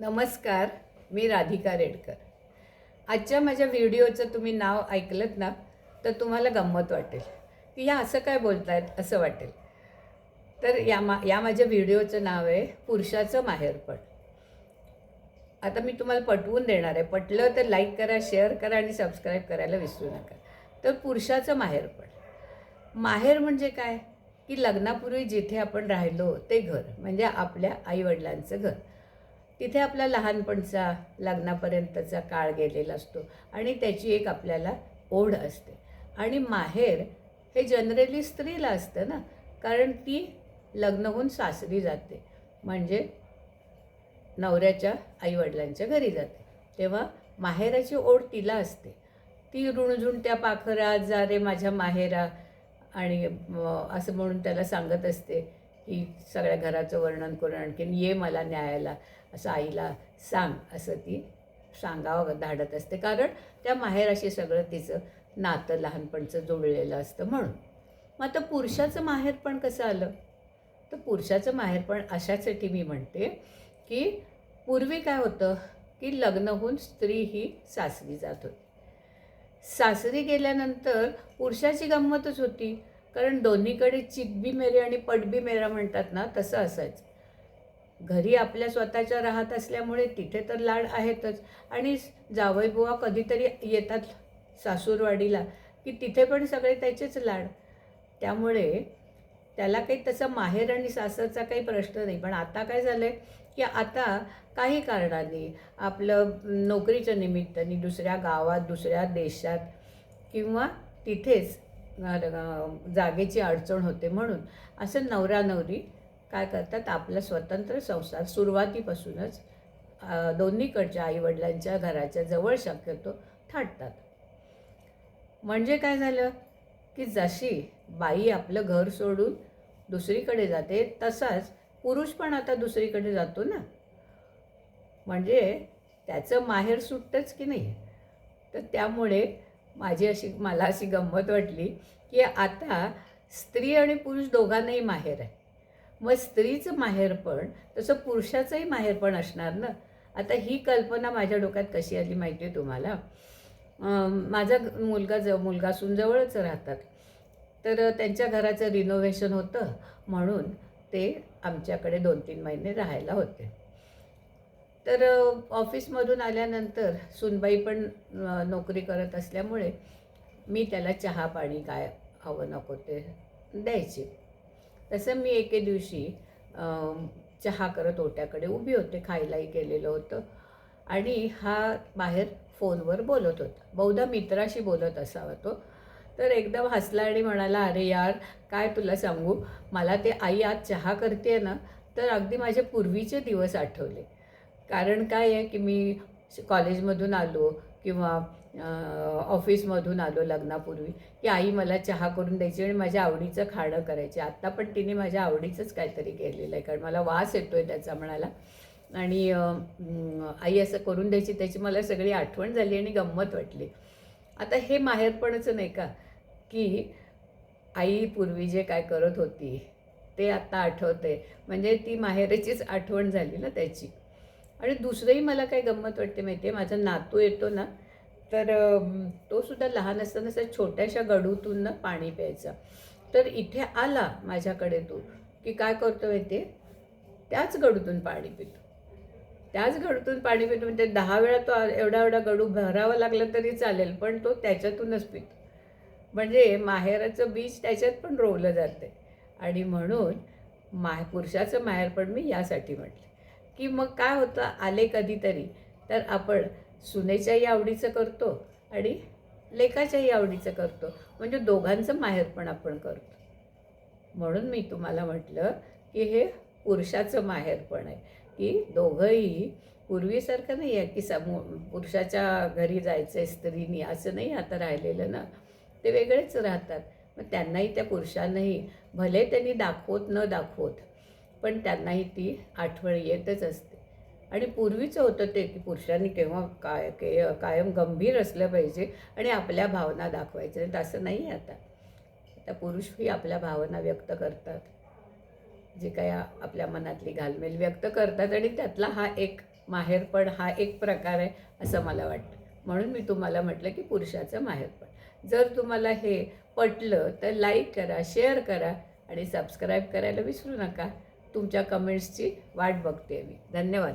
नमस्कार मी राधिका रेडकर. आजच्या माझ्या व्हिडिओचं तुम्ही नाव ऐकलंत ना तर तुम्हाला गंमत वाटेल. की ह्या असं काय बोलतायत असं वाटेल. तर या मा या माझ्या व्हिडिओचं नाव आहे पुरुषाचं माहेरपण. आता मी तुम्हाला पटवून देणार आहे. पटलं तर लाईक करा शेअर करा आणि सबस्क्राईब करायला विसरू नका. तर पुरुषाचं माहेरपण. माहेर म्हणजे काय? की लग्नापूर्वी जिथे आपण राहिलो ते घर. म्हणजे आपल्या आईवडिलांचं घर. तिथे आपला लहानपणचा लग्नापर्यंतचा काळ गेलेला असतो आणि त्याची एक आपल्याला ओढ असते. आणि माहेर हे जनरली स्त्रीला असतं ना कारण ती लग्न होऊन सासरी जाते. म्हणजे नवऱ्याच्या आईवडिलांच्या घरी जाते. तेव्हा माहेराची ओढ तिला असते. ती रुणझुणत्या पाखरा जा रे माझ्या माहेरा आणि असं म्हणून त्याला सांगत असते की सगळ्या घराचं वर्णन करून आणखीन ये मला न्यायाला असं आईला सांग असं ती सांगावं धाडत असते. कारण त्या माहेराशी सगळं तिचं नातं लहानपणचं जोडलेलं असतं म्हणून. मग आता पुरुषाचं माहेरपण कसं आलं? तर पुरुषाचं माहेरपण अशासाठी मी म्हणते की पूर्वी काय होतं की लग्न होऊन स्त्री ही सासरी जात होती. सासरी गेल्यानंतर पुरुषाची गंमतच होती. कारण दोन्हीकडे चिकबी मेरे आणि पडबी मेरा म्हणतात ना तसं असायचं. घरी आपल्या स्वतःच्या राहत असल्यामुळे तिथे तर लाड आहेतच. आणि जावई बुवा कधीतरी येतात सासूरवाडीला की तिथे पण सगळे त्याचेच लाड. त्यामुळे त्याला काही तसं माहेर आणि सासरचा काही प्रश्न नाही. पण आता काय झालं आहे की आता काही कारणाने आपलं नोकरीच्या निमित्ताने दुसऱ्या गावात दुसऱ्या देशात किंवा तिथेच जागेची अडचण होते म्हणून असं नवरा नवरी काय करतात आपला स्वतंत्र संसार सुरुवातीपासूनच दोन्हीकडच्या आईवडिलांच्या घराच्या जवळ शक्यतो थाटतात. म्हणजे काय झालं की जशी बाई आपलं घर सोडून दुसरीकडे जाते तसाच पुरुष पण आता दुसरीकडे जातो ना. म्हणजे त्याचं माहेर सुटतंच की नाही? तर त्यामुळे माझी अशी मला अशी गंमत वाटली की आता स्त्री आणि पुरुष दोघांनाही माहेर आहे. मग स्त्रीचं माहेरपण तसं पुरुषाचंही माहेरपण असणार ना? आता ही कल्पना माझ्या डोक्यात कशी आली माहिती आहे तुम्हाला माझा मुलगा ज मुलगा सून जवळच राहतात. तर त्यांच्या घराचं रिनोव्हेशन होतं म्हणून ते आमच्याकडे दोन तीन महिने राहायला होते. तर ऑफिसमधून आल्यानंतर सुनबाई पण नोकरी करत असल्यामुळे मी त्याला चहा पाणी काय हवं नको ते द्यायचे. तसं मी एके दिवशी चहा करत ओट्याकडे उभी होते खायलाही केलेलं होतं आणि हा बाहेर फोनवर बोलत होता. बहुधा मित्राशी बोलत असावा तो. तर एकदम हसला आणि म्हणाला अरे यार काय तुला सांगू? मला ते आई आज चहा करते ना तर अगदी माझे पूर्वीचे दिवस आठवले. कारण काय आहे की मी कॉलेजमधून आलो किंवा ऑफिसमधून आलो लग्नापूर्वी की आई मला चहा करून द्यायची आणि माझ्या आवडीचं खाणं करायची. आत्ता पण तिने माझ्या आवडीचंच काहीतरी केलेलं आहे कारण मला वास येतो आहे त्याचा म्हणाला आणि आई असं करून द्यायची त्याची मला सगळी आठवण झाली आणि गंमत वाटली. आता हे माहेरपणाचं नाही का की आई पूर्वी जे काय करत होती ते आत्ता आठवते म्हणजे ती माहेरचीच आठवण झाली ना त्याची. आणि दुसरंही मला काय गंमत वाटते माहिती आहे माझा नातू येतो ना तर तो सुद्धा लहान असताना असं छोट्याशा गडूतून ना पाणी प्यायचा. तर इथे आला माझ्याकडे तो की काय करतो माहिती त्याच गडूतून पाणी पितो. त्याच गडूतून पाणी पितो म्हणजे दहा वेळा तो आ- एवढा एवढा गडू भरावा लागला तरी चालेल पण तो त्याच्यातूनच पितो. म्हणजे माहेराचं बीज त्याच्यात पण रोवलं जाते आणि म्हणून मा पुरुषाचं माहेरपण मी यासाठी म्हटलं की मग काय होतं? आले कधीतरी. तर आपण सुनेच्याही आवडीचं करतो आणि लेखाच्याही आवडीचं करतो. म्हणजे दोघांचं माहेरपण आपण करतो. म्हणून मी तुम्हाला म्हटलं की हे पुरुषाचं माहेरपण आहे. की दोघंही पूर्वीसारखं नाही आहे की समू पुरुषाच्या घरी जायचं आहे स्त्रीनी असं नाही आता राहिलेलं ना. ते वेगळेच राहतात. मग त्यांनाही त्या पुरुषांनाही भले त्यांनी दाखवत न दाखवत पण त्यांनाही ती आठवण येतच असते. आणि पूर्वीचं होतं ते की पुरुषांनी केव्हा काय के कायम गंभीर असलं पाहिजे आणि आपल्या भावना दाखवायच्या तसं असं नाही आहे आता. आता पुरुषही आपल्या भावना व्यक्त करतात. जे काय आपल्या मनातली घालमेल व्यक्त करतात आणि त्यातला हा एक माहेरपण हा एक प्रकार आहे असं मला वाटतं. म्हणून मी तुम्हाला म्हटलं की पुरुषाचं माहेरपण. जर तुम्हाला हे पटलं तर लाईक करा शेअर करा आणि सबस्क्राईब करायला विसरू नका. तुमच्या कमेंट्सची वाट बघते मी. धन्यवाद.